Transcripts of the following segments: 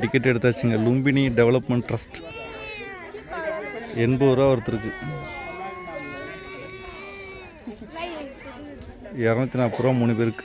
Ticket எடுத்தாச்சுங்க. Lumbini development trust எண்பது ரூபா ஒருத்தருக்கு. இரநூத்தி நாற்பது ரூபா மூணு பேருக்கு.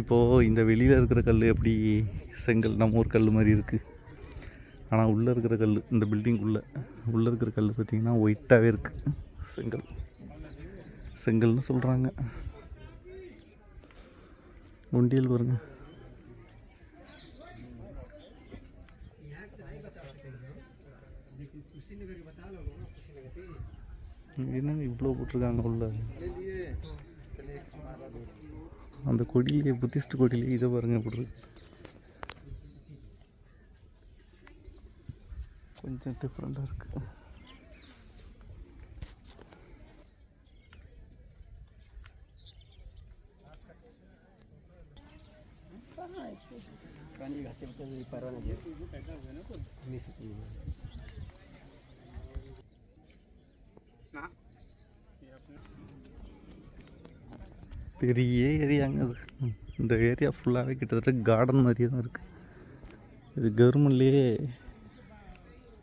இப்போது இந்த வெளியில் இருக்கிற கல் எப்படி செங்கல் நம்ம ஊர் கல் மாதிரி இருக்குது ஆனால் உள்ளே இருக்கிற கல் இந்த பில்டிங் உள்ளே இருக்கிற கல் பார்த்திங்கன்னா ஒயிட்டாகவே இருக்குது செங்கல். செங்கல்னு சொல்கிறாங்க ஒண்டியல் பாருங்க. என்னங்க இவ்வளோ போட்டிருக்காங்க உள்ள? அந்த கொடியிலே புத்திஸ்ட் கொடியிலே இதை பாருங்கள் எப்படி கொஞ்சம் டிஃப்ரெண்ட்டாக இருக்குது பெரிய ஏரியாங்க அது இந்த ஏரியா ஃபுல்லாகவே கிட்டத்தட்ட கார்டன் மாதிரியே தான் இருக்குது இது கவர்மெண்ட்லேயே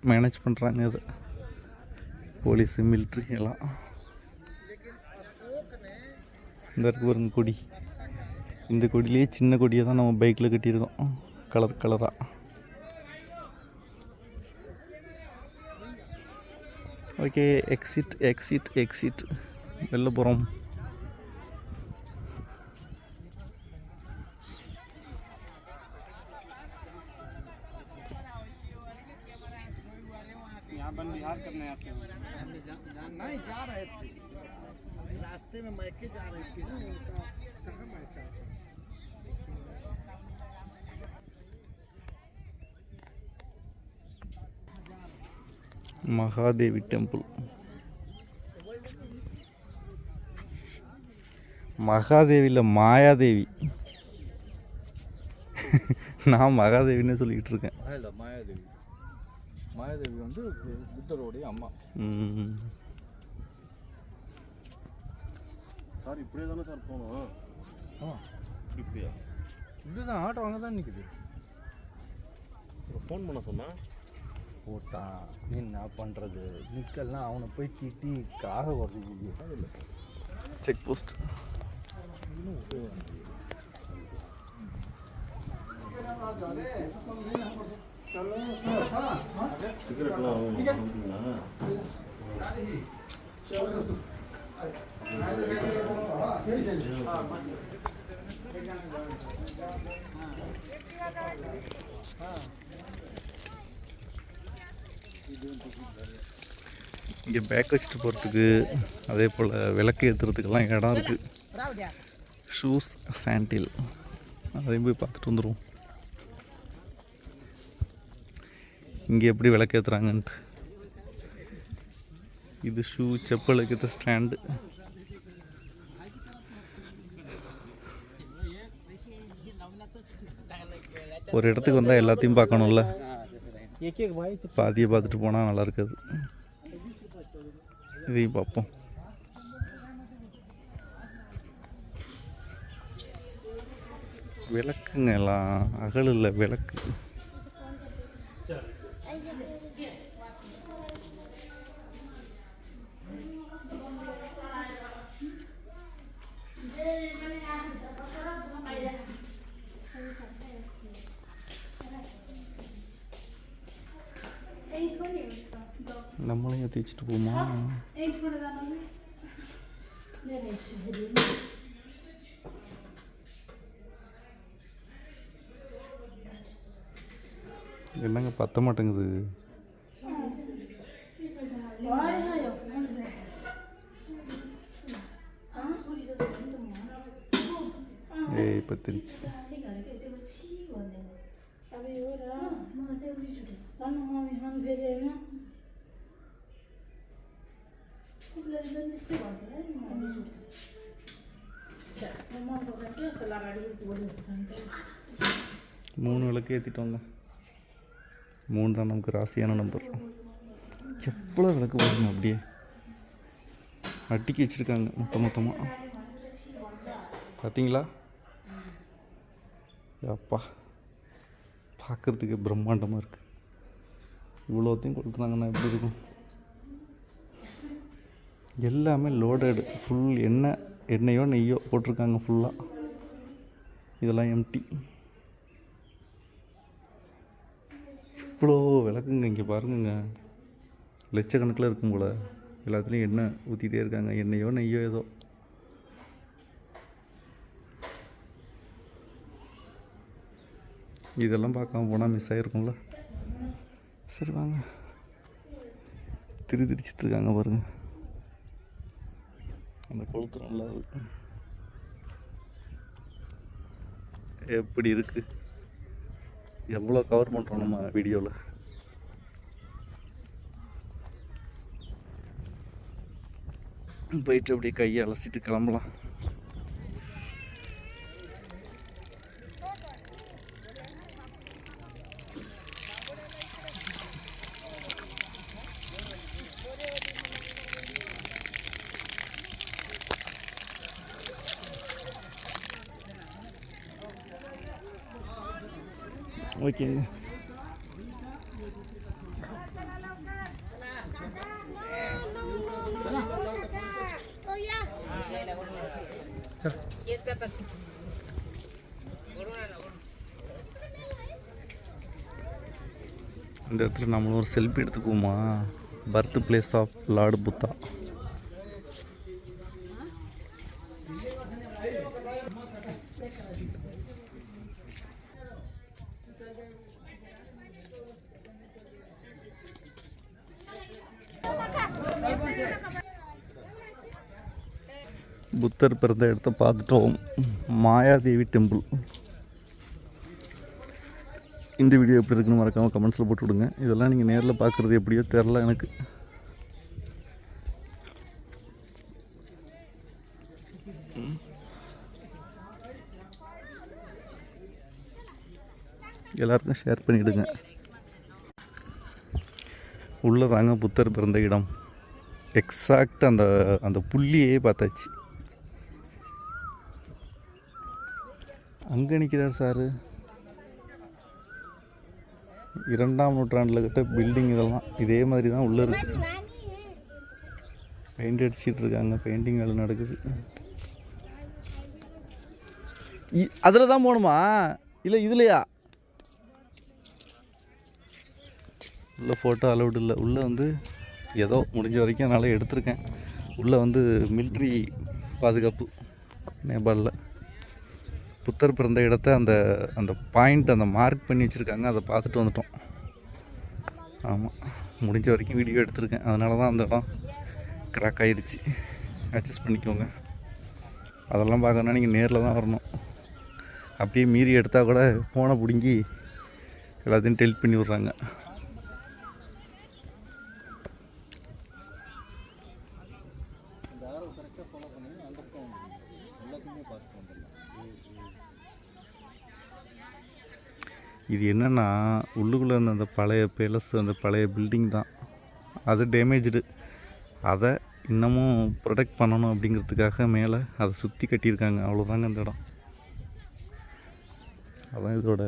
மேனேஜ் பண்ணுறாங்க இதை. போலீஸு மிலிட்ரி எல்லாம். இந்த இருக்கு பாருங்க கொடி. இந்த கொடியிலே சின்ன கொடியை தான் நம்ம பைக்கில் கட்டியிருக்கோம். கலர் கலராக ஓகே எக்ஸிட் எக்ஸிட் எக்ஸிட் வெளில போகிறோம் में मैके जा रही थी ना उनका कहाँ मैका था மகாதேவி டெம்பிள் மகாதேவியில் மாயாதேவி நான் மகாதேவின்னு சொல்லிக்கிட்டு இருக்கேன் இல்லை மாயாதேவி மாயாதேவி வந்து புத்தருடைய அம்மா சார் இப்படியே தானே சார் போகணும். ஆ. இப்படியா? இதுதான் ஆட்டோ அங்கே தான் நிற்குது ஃபோன் பண்ண சொன்னா? போட்டான் என்ன பண்ணுறது நிற்கலாம் அவனை போய் திட்டி காக வருது செக் போஸ்ட் சிகரெட்லாம் இங்கே பேக் வச்சுட்டு போகிறதுக்கு அதே போல் விளக்கு ஏற்றுறதுக்கெல்லாம் இடம் இருக்குது ஷூஸ் சாண்டில் அதையும் போய் பார்த்துட்டு வந்துடுவோம் இங்கே எப்படி விளக்கு ஏற்றுறாங்கன்ட்டு இது ஷூ செப்பல் வைக்கிற ஸ்டாண்டு ஒரு இடத்துக்கு வந்தால் எல்லாத்தையும் பார்க்கணும்ல. பாதியை பார்த்துட்டு போனால் நல்லா இருக்காது. இதையும் பார்ப்போம். விளக்குங்க எல்லாம். அகல் இல்லை விளக்கு. நம்மளையும் தேய்ச்சிட்டு போமா என்னங்க பத்த மாட்டேங்குது ஏய் இப்போ தெரிச்சு மூணு விளக்கு ஏற்றிட்டோங்க மூணு தான் நமக்கு ராசியான நம்பர் எவ்வளோ விளக்கு வருங்க அப்படியே? அட்டிக்கு வச்சுருக்காங்க மொத்த மொத்தமாக பார்த்தீங்களா அப்பா பார்க்குறதுக்கு பிரம்மாண்டமாக இருக்குது இவ்வளோத்தையும் கொடுத்துருந்தாங்கன்னா எப்படி இருக்கும்? எல்லாமே லோடடு ஃபுல் எண்ணெய் எண்ணெயோ நெய்யோ போட்டிருக்காங்க ஃபுல்லாக இதெல்லாம் எம்டி இவ்வளோ விளக்குங்க இங்கே பாருங்கங்க. லட்சக்கணக்கில் இருக்கும் போல். எல்லாத்துலேயும் எண்ணெய் ஊற்றிட்டே இருக்காங்க. எண்ணெயோ நெய்யோ ஏதோ. இதெல்லாம் பார்க்காம போனால் மிஸ் ஆகிருக்கும்ல சரி வாங்க. திரு திரிச்சிட்டு இருக்காங்க பாருங்கள் அந்த கொளுத்து நல்லா எப்படி இருக்குது எவ்வளோ கவர் பண்ணுறோம் நம்ம வீடியோவில் போயிட்டு அப்படியே கையை அலசிட்டு கிளம்பலாம். ஓகேங்க இந்த இடத்துல நம்மளும் ஒரு selfie எடுத்துக்குவோமா? Birth place of lord Buddha Buddha பிறந்த இடத்த பார்த்துட்டோம். மாயாதேவி டெம்பிள் இந்த வீடியோ எப்படி இருக்குன்னு மறக்காமல் கமெண்ட்ஸில் போட்டு விடுங்க. இதெல்லாம் நீங்கள் நேரில் பார்க்குறது எப்படியோ தெரில எனக்கு. எல்லாருக்கும் ஷேர் பண்ணிவிடுங்க உள்ளே தாங்க புத்தர் பிறந்த இடம். எக்ஸாக்ட் அந்த அந்த புள்ளியே பார்த்தாச்சு. அங்கே நிற்கிறார் சார். இரண்டாம் நூற்றாண்டில் கிட்ட பில்டிங் இதெல்லாம் இதே மாதிரி தான் உள்ளே இருக்குது பெயிண்ட் அடிச்சிட்டு இருக்காங்க பெயிண்டிங் வேலை நடக்குது. அதில் தான் போகணுமா? இல்லை இதுலையா? உள்ள ஃபோட்டோ அலௌடு இல்லை. உள்ளே வந்து ஏதோ முடிஞ்ச வரைக்கும் என்னால் எடுத்திருக்கேன். உள்ளே வந்து மில்ட்ரி பாதுகாப்பு நேபாளில். புத்தர் பிறந்த இடத்த அந்த அந்த பாயிண்ட் அந்த மார்க் பண்ணி வச்சுருக்காங்க. அதை பார்த்துட்டு வந்துட்டோம். ஆமாம் முடிஞ்ச வரைக்கும் வீடியோ எடுத்திருக்கேன். அதனால தான் அந்த இடம் கிராக் ஆகிடுச்சு அட்ஜஸ்ட் பண்ணிக்கோங்க. அதெல்லாம் பார்க்கணுன்னா நீங்கள் நேரில் தான் வரணும். அப்படியே மீறி எடுத்தால் கூட ஃபோனை பிடுங்கி எல்லாத்தையும் டெலிட் பண்ணி விட்றாங்க. இது என்னென்னா உள்ளுக்குள்ளே இருந்த அந்த பழைய பேலஸ் அந்த பழைய பில்டிங் தான். அது டேமேஜ்டு அதை இன்னமும் ப்ரொடெக்ட் பண்ணணும் அப்படிங்கிறதுக்காக மேலே அதை சுற்றி கட்டியிருக்காங்க. அவ்வளோதாங்க இந்த இடம். அதான் இதோட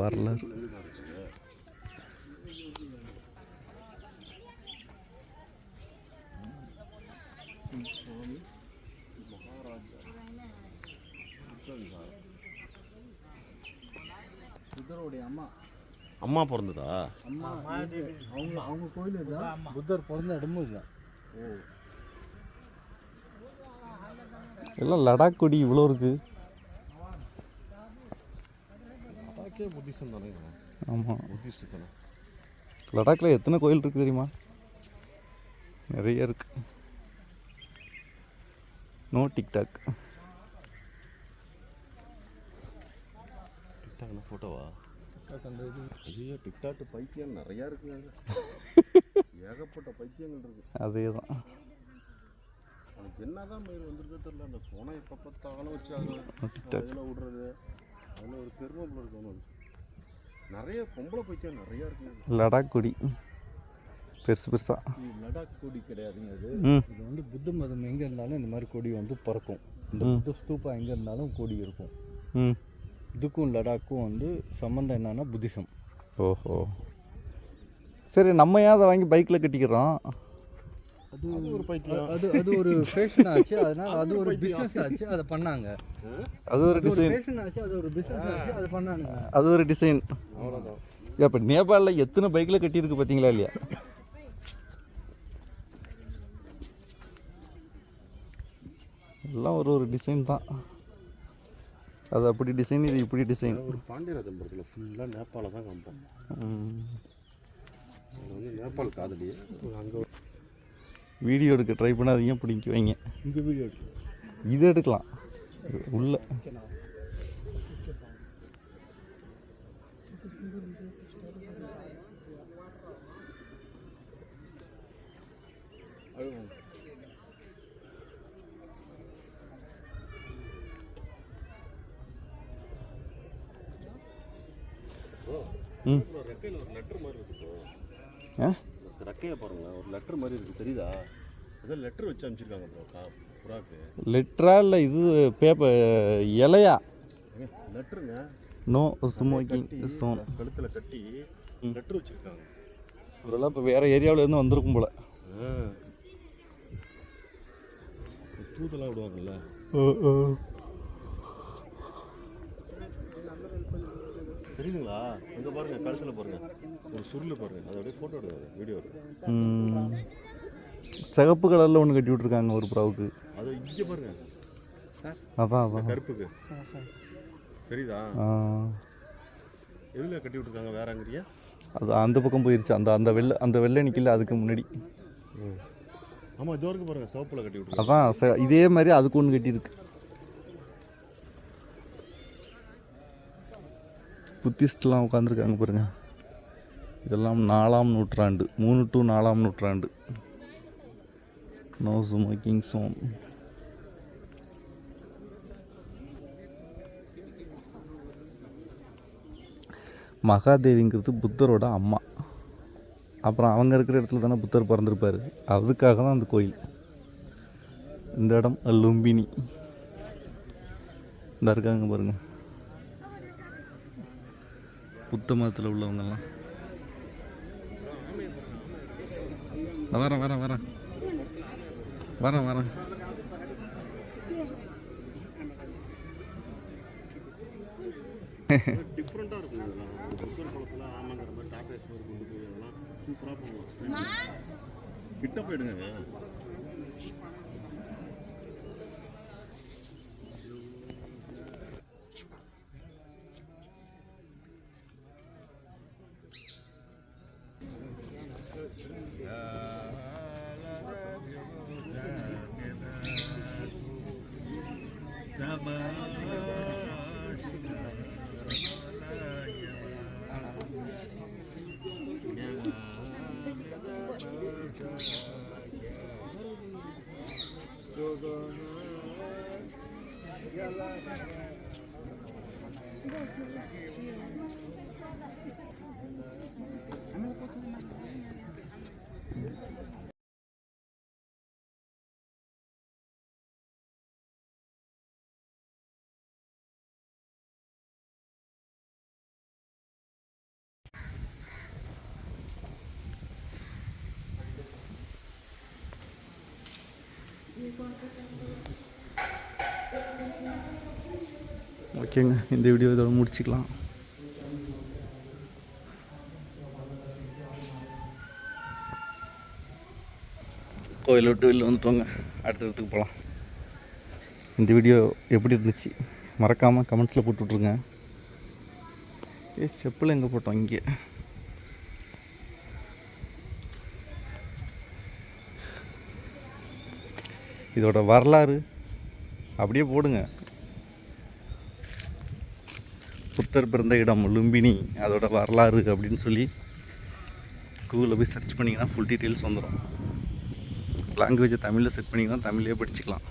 வரலாறு. புத்தருடைய அம்மா. அம்மா பிறந்ததா? அம்மா அவங்க அவங்க கோயில் இதுதான் புத்தர் பிறந்த இடமும் இதுதான் எல்லாம் லடாக் கொடி இவ்வளோ இருக்குது அதாக்கே புத்திசம் தானே ஆமாம் புத்திஸ்ட் தலம் லடாக்கில் எத்தனை கோயில் இருக்குது தெரியுமா? நிறைய இருக்கு. நோ டிக்டாக் டிக்டாக்னா ஃபோட்டோவா அந்த இது ஐயோ டிக்டாக் பைத்தியம் நிறையா இருக்குங்க. ஏகப்பட்ட பைத்தியங்கள் இருக்கு. அதே தான் அதுக்கு என்னதான் மயில் வந்திருக்கோ தெரியல அந்த ஃபோனை எப்போ பார்த்தாலும் வச்சு அதில் டிக்டாக். அதில் விடுறது அதில் ஒரு பெருமை அது நிறைய பொம்பளை பைத்தியம் நிறையா இருக்குங்க. லடாக் கொடி பெருசு. பெருசாக லடாக் கொடி கிடையாதுங்க அது. இது வந்து புத்த மதம் எங்கே இருந்தாலும் இந்த மாதிரி கொடி வந்து பறக்கும். இந்த. புத்த ஸ்தூப்பா எங்கே இருந்தாலும் கொடி இருக்கும். இதுக்கும் லடாக்கும் வந்து சம்மந்தம் என்னன்னா புத்திசம். ஓஹோ. சரி நம்ம ஏன் அதை வாங்கி பைக்கில் கட்டிக்கிறோம்? அது ஒரு பைத்தியம். அது அது ஒரு ஃபேஷன் ஆச்சு. அதனால அது ஒரு பிஸ்னஸ் ஆச்சு. அதை பண்ணாங்க. அது ஒரு அது ஒரு டிசைன் ஃபேஷன் ஆச்சு. அது ஒரு பிஸ்னஸ் ஆச்சு. அதை பண்ணாங்க அது ஒரு டிசைன் அவ்வளோதான் இப்போ நேபாளில் எத்தனை பைக்கில் கட்டியிருக்கு பார்த்தீங்களா இல்லையா? எல்லாம் ஒரு ஒரு டிசைன் தான். அது அப்படி டிசைன் இது இப்படி டிசைன் ஒரு பாண்டியராஜன் படத்தில் ஃபுல்லாக நேபாள தான் காமிப்போம் அது வந்து நேபாள் காதலி அங்கே வீடியோ எடுக்க ட்ரை பண்ணாதீங்க பிடிக்கி வைங்க. இங்கே வீடியோ இது எடுக்கலாம். உள்ள. ம். ஆ? ரெக்கையை பாருங்களேன் ஒரு லெட்டர் மாதிரி இருக்குது தெரியுதா? ஏதோ லெட்டர் வச்சு அனுப்பிச்சிருக்காங்க ப்ரோ புறாக்கு. லெட்டரா இல்லை இது பேப்பர் இலையா? லெட்டருங்க நோ ஸ்மோக்கிங் சோன் கழுத்தில் கட்டி லெட்டர் வச்சுருக்காங்க. இதெல்லாம் இப்போ வேறு ஏரியாவிலேருந்து வந்திருக்கும் போல். தூதெல்லாம் விடுவாங்கல்ல. தெரியுதுங்களா? அங்கே பாருங்க கழுத்தில் பாருங்க. ஒரு சுருள் பாருங்க. அதை அப்படியே ஃபோட்டோ வீடியோ. சிகப்பு கலரில் ஒன்று கட்டி விட்ருக்காங்க ஒரு ப்ராவுக்கு அதை இங்கே பாருங்க. அதான் அதான் கருப்புக்கு. தெரியுதா? ஆ. எதில் கட்டி விட்ருக்காங்க வேறங்கிறியா? அது அந்த பக்கம் போயிருச்சு. அந்த அந்த வெள்ளை அந்த வெள்ளை நிற்கல அதுக்கு முன்னாடி. ஆமாம் இது வரைக்கும் பாருங்க சிவப்பில் கட்டி விட்ருக்காங்க அதான் இதே மாதிரி அதுக்கு ஒன்று கட்டியிருக்கு. புத்திஸ்ட்லாம் உட்காந்துருக்காங்க பாருங்க. இதெல்லாம் நாலாம் நூற்றாண்டு மூணு டு நாலாம் நூற்றாண்டு. நோ ஸ்மோக்கிங் சோன் மகாதேவிங்கிறது புத்தரோட அம்மா. அப்புறம் அவங்க இருக்கிற இடத்துல தானே புத்தர் பிறந்திருப்பார். அதுக்காக தான் அந்த கோயில். இந்த இடம் லும்பினி இந்த இருக்காங்க பாருங்கள் புத்த மதத்தில் உள்ளவங்கெல்லாம். வரேன் வரேன் வரேன். வரேன் வரேன். டிஃப்ரெண்ட்டாக இருக்கும். இதெல்லாம் ஒரு புத்தர் குளத்தில் ஆமாங்கிற மாதிரி டாக்டர்ஸ் மாதிரி கொண்டு போய் அதெல்லாம் சூப்பராக பண்ணலாம் கிட்ட போயிடுங்க. Yalan. ஓகேங்க இந்த வீடியோ இதோட முடிச்சுக்கலாம். கோயில் விட்டு வெளில வந்துட்டோங்க. அடுத்த இடத்துக்கு போகலாம் இந்த வீடியோ எப்படி இருந்துச்சு? மறக்காமல் கமெண்ட்ஸில் போட்டு விட்ருங்க ஏ செப்பல் எங்கே போட்டோம்? இங்கே. இதோட வரலாறு அப்படியே போடுங்க. புத்தர் பிறந்த இடம் லும்பினி அதோட வரலாறு அப்படின்னு சொல்லி கூகுளில் போய் சர்ச் பண்ணிங்கன்னா ஃபுல் டீட்டெயில்ஸ் வந்துடும் லாங்குவேஜை தமிழில் செட் பண்ணிங்கன்னா தமிழ்லேயே படிச்சுக்கலாம்.